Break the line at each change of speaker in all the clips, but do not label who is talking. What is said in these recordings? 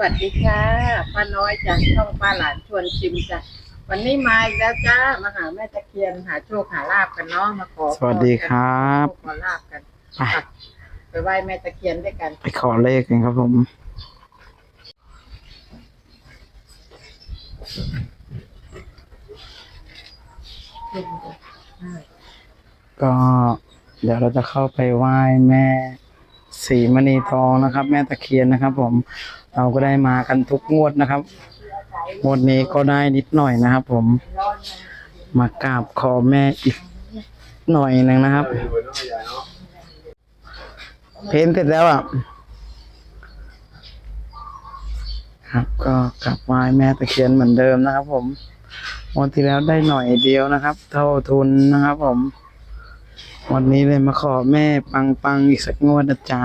วัสดีค่ะป้าน้อยจากช่องป้าหลานชวนชิมจ้ะวันนี้มาอีกแล้วจ้ามาหาแม่ตะเคียนหาโชคหาลาบกันเนาะมาขอ
สวัสดีครับ
ขอลาบกัน
ไป
ค่ะไปไหว้แม่ตะเคียนด้วยกัน
ไปขอเลขกันครับผม ก็เดี๋ยวเราจะเข้าไปไหว้แม่ สีมณีทองนะครับ แม่ตะเคียนนะครับ ผมเราก็ได้มากันทุกงวดนะครับงวดนี้ก็ได้นิดหน่อยนะครับ ผมมากราบขอแม่อีกหน่อยหนึ่งนะครับ เพ้นเสร็จแล้วอะครับ ก็กลับไหว้แม่ตะเคียนเหมือนเดิมนะครับ ผมวันที่แล้วได้หน่อยเดียวนะครับ เท่าทุนนะครับ ผม วันนี้เลยมาขอแม่ปังปังอีกสักงวดนะจ๊ะ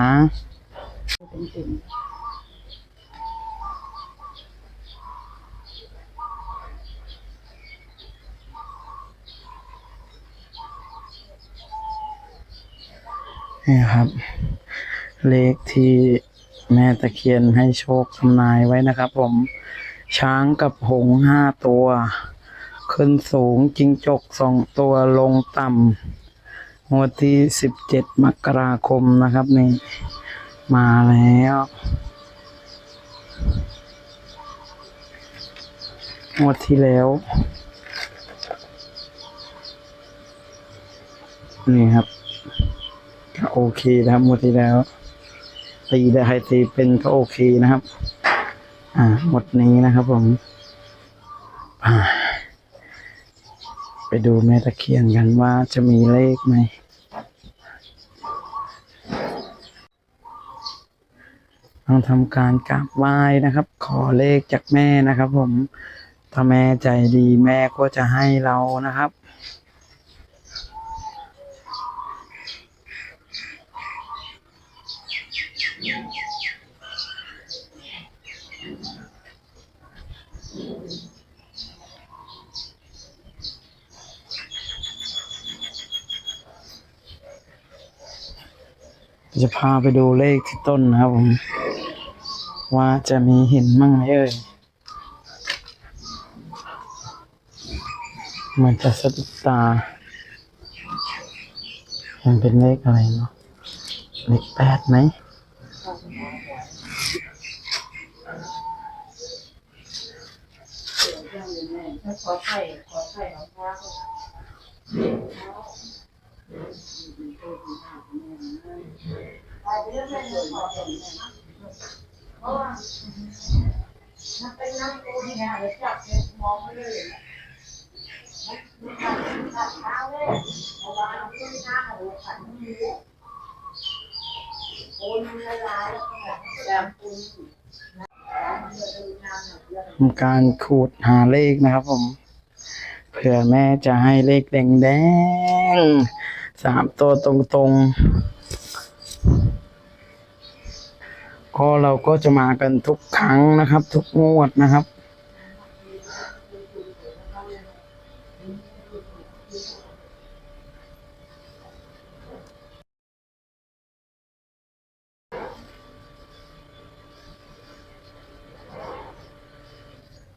นี่ครับ เลขที่แม่ตะเคียนให้โชคทำนายไว้นะครับผม ช้างกับหงห้าตัว ขึ้นสูงจิงจกสองตัวลงต่ำ วดที่สิบเจ็ดมกราคมนะครับนี่ มาแล้ว งวดที่แล้ว นี่ครับก็โอเคนะครับงวดที่แล้ว ตีได้ตีเป็นก็โอเคนะครับ อ่าหมดนี้นะครับผมอ่าไป ดูแม่ตะเคียนกันว่าจะมีเลขไหมต้องทำการกราบไหว้นะครับ ขอเลขจากแม่นะครับ ผมถ้าแม่ใจดีแม่ก็จะให้เรานะครับ จะพาไปดูเลขที่ต้นนะครับผม ว่าจะมีเห็นมั่งไหมเอ่ยมันจะสะดุดตา มันเป็นเลขอะไรเนาะเลขแปดไหม
ขอไข่ขอไข่ของพระ
ทำการขูดหาเลขนะครับผม เผื่อแม่จะให้เลขแดงๆสามตัวตรงๆ ก็เราก็จะมากันทุกครั้งนะครับ ทุกงวดนะครับ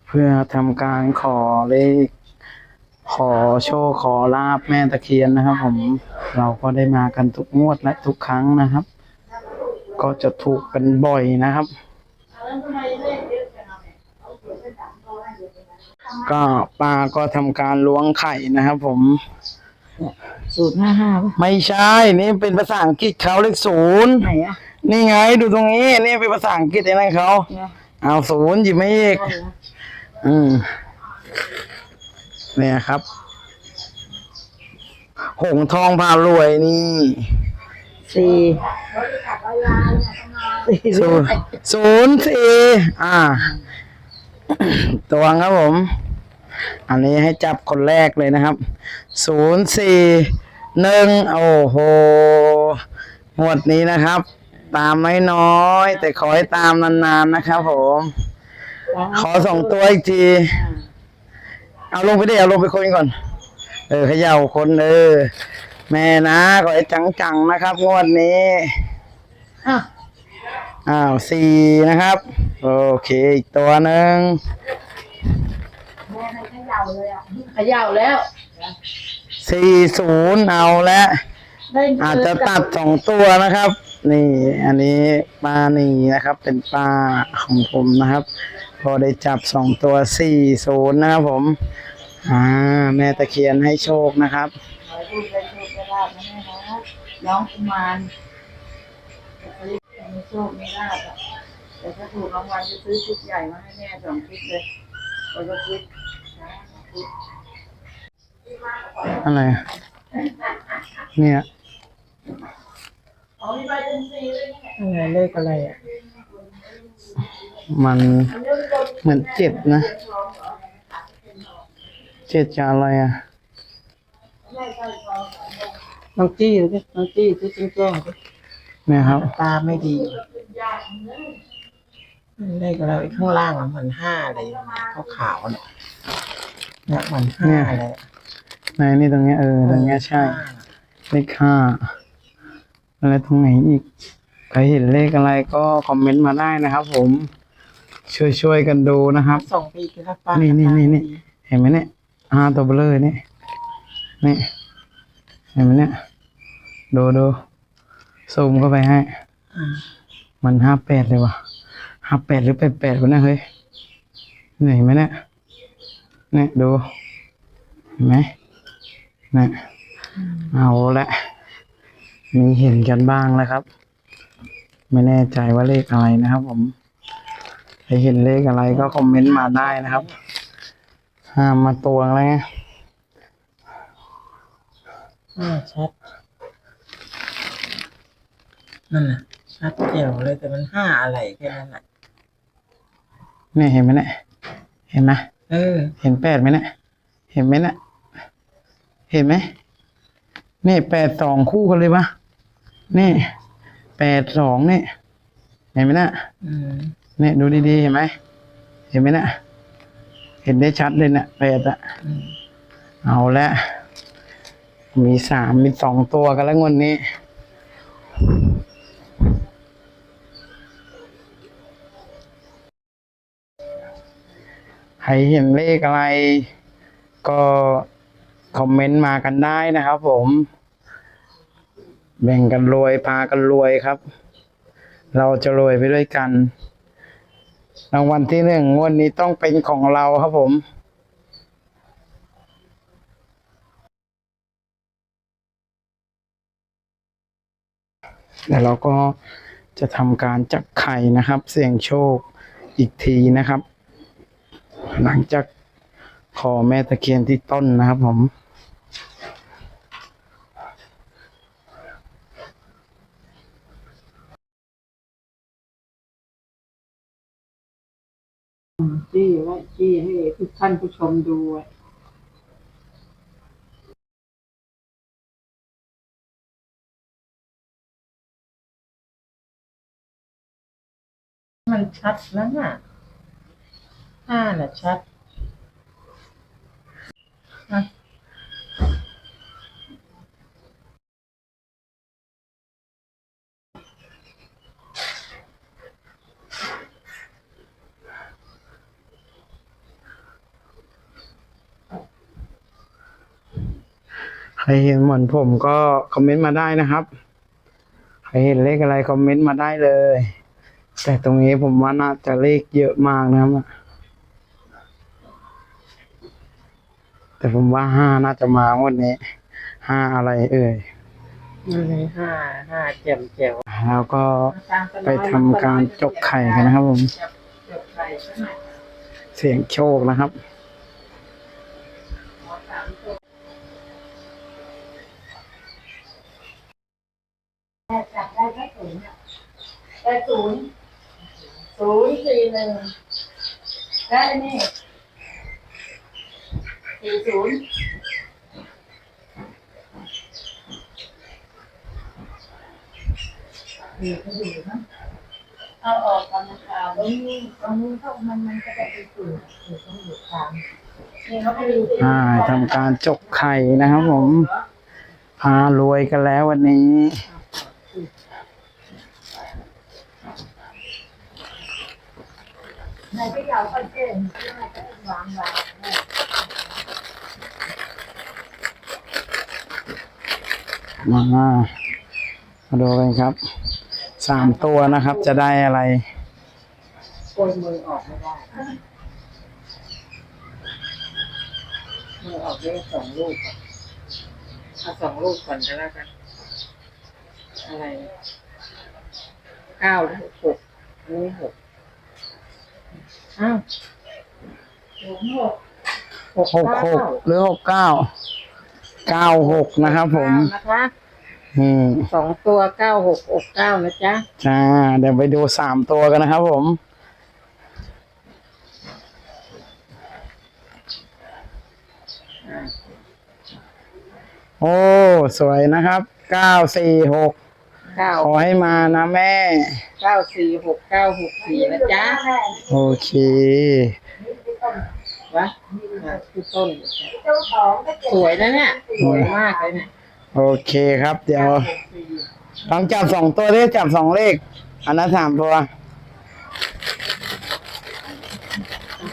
เพื่อทำการขอเลขขอโชคขอลาบแม่ตะเคียนนะครับ ผมเราก็ได้มากันทุกงวดและทุกครั้งนะครับ ก็จะถูกกันบ่อยนะครับ ก็ป้าก็ทำการล้วงไข่นะครับ ผม
สูตรห้าห้าป่ะ
ไม่ใช่นี่เป็นภาษาอังกฤษเขาเลขศูนย์
ไหนอะ
นี่ไงดูตรงนี้นี่เป็นภาษาอังกฤษไอ้นั่นเขา
เนี่ย
เอาศูนย์หยิบไม่อีกอืมเนี่ยครับ หงทองพารวยนี่
สี่สี่
ศูนย์ศูนย์สี่อ่าตัวงครับผม อันนี้ให้จับคนแรกเลยนะครับ ศูนย์สี่หนึ่งโอ้โหหมวดนี้นะครับ ตามน้อยๆแต่ขอให้ตามนานๆนะครับผม ขอสองตัวอีกที เอาลงไปดิเอาลงไปคนก่อน เออเขย่าคนเออแม่นะขอให้จังๆนะครับ งวดนี้
อะ
อ้าวสี่นะครับ โอเคอีกตัวหนึ่ง
แม่ให้เขย่าเลยอะ
เขย่าแล้ว
สี่ศูนย์เอาแล้ว
ได้
อาจจะตัดสองตัวนะครับ นี่ อันนี้ปลานีนะครับ เป็นปลาของผมนะครับ พอได้จับสองตัวสี่ศูนย์นะครับผม อ่า แม่ตะเคียนให้โชคนะครับ
ขอให้ลูกได้โชคได้ลาบนะแม่นะน้องกุมาร มีโชคมีลาบอะแต่ถ้าถูกรางวัลจะซื้อชุดใหญ่มาให้แม่สองชุดเลยคนละชุดนะ
อะไรอะเนี่ย
อ๋อมีใบเป็นสีเลยเนี่ย
อะไรเลขอะไรอะ
มันเหมือนเจ็ดนะ เจ็ดจะอะไรอะ
น้องจี้เลยน้องจี้ที่จิ้งจ้องสิ
เนี่ยครับ
ตาไม่ดีเลขอะไรข้างล่างอะมันห้าเลยขาวๆเนี่ยเนี่ยมันห้าเลย
ในนี่ตรงเนี้ยเออตรงเนี้ยใช่เลขห้าอะไรตรงไหนอีกใครเห็นเลขอะไรก็คอมเมนต์มาได้นะครับ ผม ช่วยช่วยๆกันดูนะครับ
สองปีคือถ้าป้า
นี่นี่
ตา
นี่
ไม่
นี่
ดี
เห็นไหมเนี่ยห้าตัวเบลอนี่นี่เห็นไหมเนี่ยดูดู ซูมเข้าไปให้
อ่า
มันห้าแปดเลยว่ะห้าแปดหรือแปดแปดวะเนี่ยเฮ้ยนี่เห็นไหมเนี่ยเนี่ยดูเห็นไหมเนี่ยเอาละมีเห็นกันบ้างแล้วครับ ไม่แน่ใจว่าเลขอะไรนะครับ ผมใครเห็นเลขอะไรก็คอมเมนต์มาได้นะครับห้ามมาตวงอะไรไง
ห้าชัด นั่นน่ะชัดเจ๋วเลยแต่มันห้าอะไรแค่นั้นแหละ
เนี่ยเห็นไหมเนี่ยเห็นไหม
เออ
เห็นแปดไหมเนี่ยเห็นไหมเนี่ยเห็นไหมนี่แปดสองคู่กันเลยปะนี่แปดสองนี่เห็นไหมเนี่ย
อืม
เนี่ยดูดีๆเห็นไหมเห็นไหมเนี่ยเห็นได้ชัดเลยเนี่ยแปดอะ
อืม
เอาละมีสามมีสองตัวกันแล้วงวดนี้ ครเห็นเลขอะไร ก็คอมเมนต์มากันได้นะครับผม แบ่งกันรวยพากันรวยครับ เราจะรวยไปด้วยกัน รางวัลที่หนึ่งงวดนี้ต้องเป็นของเราครับผมแล้วเราก็จะทำการจับไข่นะครับ เสี่ยงโชคอีกทีนะครับ หลังจากขอแม่ตะเคียนที่ต้นนะครับผม
จี้ไว้จี้ให้ทุกท่านผู้ชมดูไว้มันชัดแล้วน่ะ ห้าน่ะชัดอะ
ใครเห็นเหมือนผมก็คอมเมนต์มาได้นะครับ ใครเห็นเลขอะไรคอมเมนต์มาได้เลย แต่ตรงนี้ผมว่าน่าจะเลขเยอะมากนะครับ แต่ผมว่าห้าน่าจะมางวันนี้ห้าอะไรเอ่ย
มันเลยห้าห้าแจ่มแจ๋ว
แล้วก็ไปทำการจกไข่กันนะครับผม
จกไข่ซะหน่อย
เสียงโชคนะครับ
แม่จับได้แค่ศูนย์อะได้ศูนย์ศูนย์สี่หนึ่งและอั นนี่สี่ศูนย์ดีก็ดีนะเอาออกกำลังกายตรงนี้ตรงนี้เขามันมันก็จะไปศูนย์อยู่ตรงอยู่กลางนี่เขาไปดู
อ่าทำการจกไข่นะครับผม พารวยกันแล้ววันนี้
ในที่เราก็เจนที่เราจะวางวาง
มามาดูกันครับสามตัวนะครับ จะได้อะไร
โกยมือออกไม่ได้มือออกได้สองลูกอะเอาสองลูกก่อนก็แล้วกันอะไรเก้าหรือหกอันนี้หกอ้าว
หกหก
หก
หกหกหรือหกเก้า เก้าหกนะครับผม
เก้านะคะ
อืม
สองตัวเก้าหกอกเก้านะจ๊ะ
จ้าเดี๋ยวไปดูสามตัวกันนะครับผม
อ่า
โอ้ สวยนะครับเก้าสี่หก
เก้า
ขอให้มานะแม่
เก้าสี่หกเก้าหกสี่นะจ๊ะ
โอเค
วะอะคือต้น
เจ้าของก็เจ็บ
สวยนะเนี่ยสวยมากเลยเนี่ย
โอเคครับ เดี๋ยว
เก้าหกสี่
ลองจับสองตัวได้จับสองเลข อันนั้นสามตัว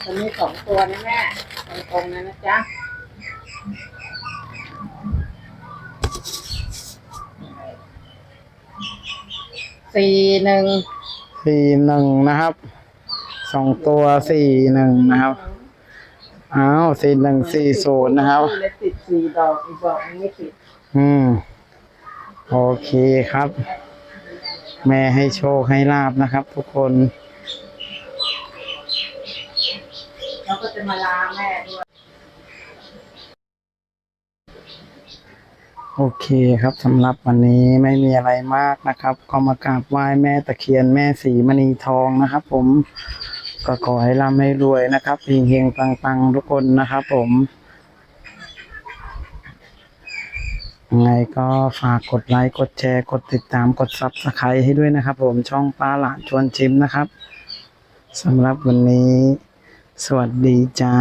อันนี้สองตัวนะแม่ตรงๆนะนะจ๊ะสี่หนึ่ง
สี่หนึ่งนะครับ สองตัวสี่หนึ่งนะครับ อ้าวสี่หนึ่งสี่ศูนย์นะครับ
และติดสี่ดอกอีกดอกนึงไม่ติด
อืม โอเคครับ แม่ให้โชคให้ลาบนะครับ ทุกคน
เราก็จะมาลาแม่ด้วย
โอเคครับสำหรับวันนี้ไม่มีอะไรมากนะครับ ก็มากราบไหว้แม่ตะเคียนแม่สีมณีทองนะครับ ผม ก็ขอให้ร่ำให้รวยนะครับเฮงๆปังๆทุกคนนะครับผมยังไงก็ฝากกดไลค์ กดแชร์ กดติดตาม กดซับสไครต์ให้ด้วยนะครับผมช่องป้าหลานชวนชิมนะครับสำหรับวันนี้ สวัสดีจ้า